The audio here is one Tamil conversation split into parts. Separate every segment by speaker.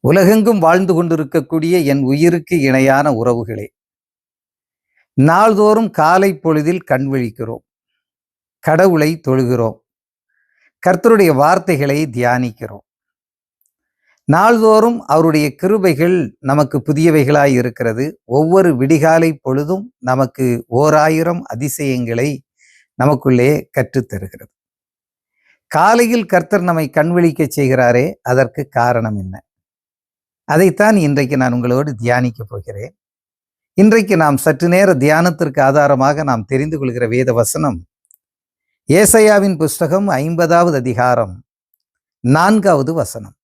Speaker 1: உலகெங்கும் வாழ்ந்து கொண்டிருக்கக்கூடிய என் உயிருக்கு இணையான உறவுகளே. நாள்தோறும் காலை பொழுதில் கண் விழிக்கிறோம். கடவுளை தொழுகிறோம். கர்த்தருடைய வார்த்தைகளை தியானிக்கிறோம். நாள்தோறும் அவருடைய கிருபைகள் நமக்கு புதியவைகளாய் இருக்கிறது. ஒவ்வொரு விடிகாலை பொழுதும் நமக்கு ஓர் ஆயிரம் அதிசயங்களை நமக்குள்ளே கற்றுத்தருகிறது காலையில் கர்த்தர் நம்மை கண்விழிக்க செய்கிறாரே அதற்கு காரணம் என்ன? அதைத்தான் இன்றைக்கு நான் உங்களோடு தியானிக்க போகிறேன். இன்றைக்கு நாம் சற்று நேர தியானத்திற்கு ஆதாரமாக நாம் தெரிந்து கொள்கிற வேத வசனம் ஏசையாவின் புஸ்தகம் ஐம்பதாவது அதிகாரம் நான்காவது வசனம்.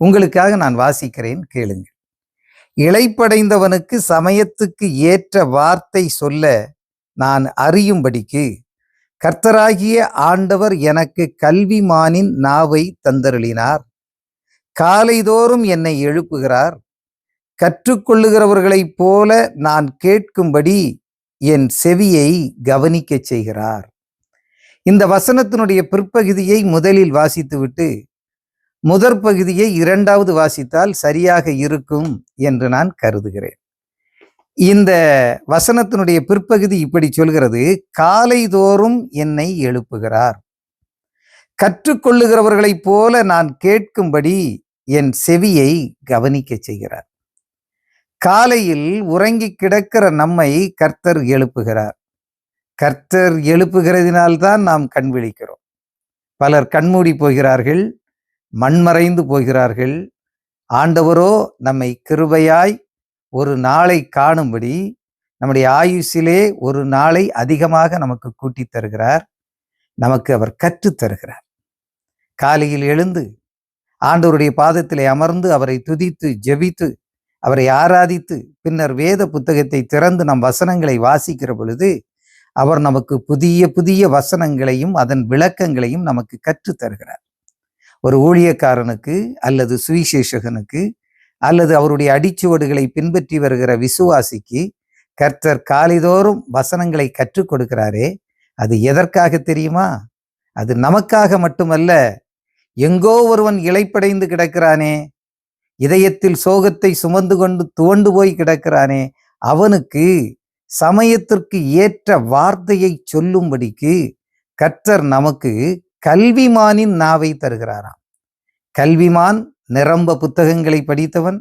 Speaker 1: உங்களுக்காக நான் வாசிக்கிறேன் கேளுங்கள். இளைப்படைந்தவனுக்கு சமயத்துக்கு ஏற்ற வார்த்தை சொல்ல நான் அறியும்படிக்கு கர்த்தராகிய ஆண்டவர் எனக்கு கல்விமானின் நாவை தந்தருளினார். காலைதோறும் என்னை எழுப்புகிறார். கற்றுக்கொள்ளுகிறவர்களைப் போல நான் கேட்கும்படி என் செவியை கவனிக்கச் செய்கிறார். இந்த வசனத்தினுடைய பிற்பகுதியை முதலில் வாசித்துவிட்டு முதற் பகுதியை இரண்டாவது வாசித்தால் சரியாக இருக்கும் என்று நான் கருதுகிறேன். இந்த வசனத்தினுடைய பிற்பகுதி இப்படி சொல்கிறது காலைதோறும் என்னை எழுப்புகிறார். கற்றுக்கொள்ளுகிறவர்களைப் போல நான் கேட்கும்படி என் செவியை கவனிக்க செய்கிறார். காலையில் உறங்கி கிடக்கிற நம்மை கர்த்தர் எழுப்புகிறார். கர்த்தர் எழுப்புகிறதினால்தான் நாம் கண் விழிக்கிறோம். பலர் கண்மூடி போகிறார்கள் மண்மறைந்து போகிறார்கள். ஆண்டவரோ நம்மை கிருபையாய் ஒரு நாளை காணும்படி நம்முடைய ஆயுஷிலே ஒரு நாளை அதிகமாக நமக்கு கூட்டி தருகிறார். நமக்கு அவர் கற்றுத் தருகிறார். காலையில் எழுந்து ஆண்டவருடைய பாதத்திலே அமர்ந்து அவரை துதித்து ஜெபித்து அவரை ஆராதித்து பின்னர் வேத புத்தகத்தை திறந்து நம் வசனங்களை வாசிக்கிற பொழுது அவர் நமக்கு புதிய புதிய வசனங்களையும் அதன் விளக்கங்களையும் நமக்கு கற்றுத் தருகிறார். ஒரு ஊழியக்காரனுக்கு அல்லது சுவிசேஷகனுக்கு அல்லது அவருடைய அடிச்சுவடுகளை பின்பற்றி வருகிற விசுவாசிக்கு கர்த்தர் காலைதோறும் வசனங்களை கற்றுக் கொடுக்கிறாரே அது எதற்காக தெரியுமா? அது நமக்காக மட்டுமல்ல எங்கோ ஒருவன் இலைப்படைந்து கிடக்கிறானே இதயத்தில் சோகத்தை சுமந்து கொண்டு துவண்டு போய் கிடக்கிறானே அவனுக்கு சமயத்திற்கு ஏற்ற வார்த்தையை சொல்லும்படிக்கு கற்றர் நமக்கு கல்விமானின் நாவை தருகிறாராம். கல்விமான் நிரம்ப புத்தகங்களை படித்தவன்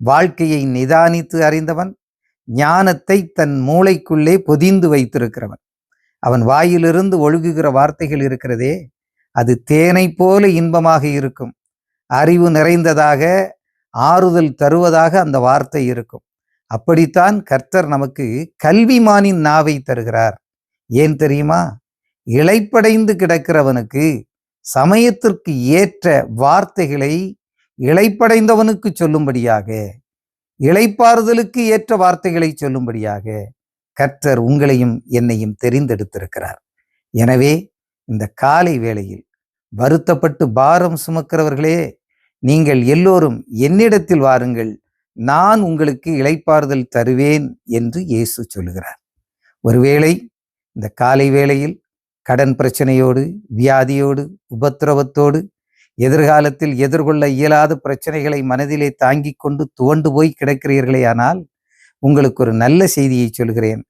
Speaker 1: வாழ்க்கையை நிதானித்து அறிந்தவன் ஞானத்தை தன் மூளைக்குள்ளே பொதிந்து வைத்திருக்கிறவன். அவன் வாயிலிருந்து ஒழுகுகிற வார்த்தைகள் இருக்கிறதே அது தேனை போல இன்பமாக இருக்கும். அறிவு நிறைந்ததாக ஆறுதல் தருவதாக அந்த வார்த்தை இருக்கும். அப்படித்தான் கர்த்தர் நமக்கு கல்விமானின் நாவை தருகிறார். ஏன் தெரியுமா? இழைப்படைந்து கிடக்கிறவனுக்கு சமயத்திற்கு ஏற்ற வார்த்தைகளை இழைப்படைந்தவனுக்கு சொல்லும்படியாக இளைப்பாறுதலுக்கு ஏற்ற வார்த்தைகளை சொல்லும்படியாக கர்த்தர் உங்களையும் என்னையும் தெரிந்தெடுத்திருக்கிறார். எனவே இந்த காலை வேளையில் வருத்தப்பட்டு பாரம் சுமக்கிறவர்களே நீங்கள் எல்லோரும் என்னிடத்தில் வாருங்கள் நான் உங்களுக்கு இளைப்பாறுதல் தருவேன் என்று இயேசு சொல்லுகிறார். ஒருவேளை இந்த காலை வேளையில் கடன் பிரச்சனையோடு வியாதியோடு உபத்திரவத்தோடு எதிர்காலத்தில் எதிர்கொள்ள இயலாத பிரச்சனைகளை மனதிலே தாங்கிக் கொண்டு துவண்டு போய் கிடக்கிறீர்களே ஆனால் உங்களுக்கு ஒரு நல்ல செய்தியை சொல்கிறேன்.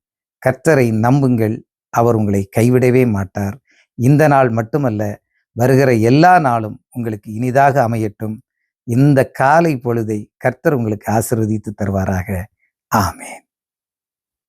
Speaker 1: கர்த்தரை நம்புங்கள் அவர் உங்களை கைவிடவே மாட்டார். இந்த நாள் மட்டுமல்ல வருகிற எல்லா நாளும் உங்களுக்கு இனிதாக அமையட்டும். இந்த காலை பொழுதை கர்த்தர் உங்களுக்கு ஆசிர்வதித்து தருவாராக. ஆமேன்.